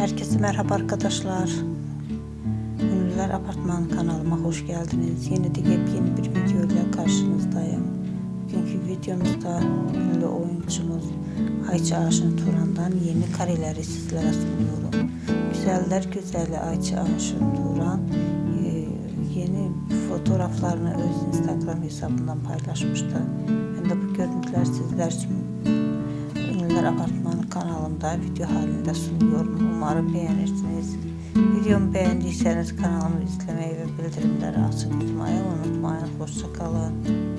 Herkese merhaba arkadaşlar. Ünlüler Apartman kanalıma hoş geldiniz. Yeni de yepyeni bir video ile karşınızdayım. Bugünkü videomuzda ünlü oyuncumuz Ayça Aşın Turan'dan yeni kareleri sizlere sunuyorum. Güzeller güzeli Ayça Aşın Turan e, yeni fotoğraflarını öz Instagram hesabından paylaşmıştı. Ben de bu görüntüler sizler için Ünlüler Apartmanı kanalımda video halinde sunuyorum. Umarım beğenirsiniz. Videomu beğendiyseniz kanalımı izlemeyi ve bildirimleri açık tutmayı unutmayın. Hoşçakalın.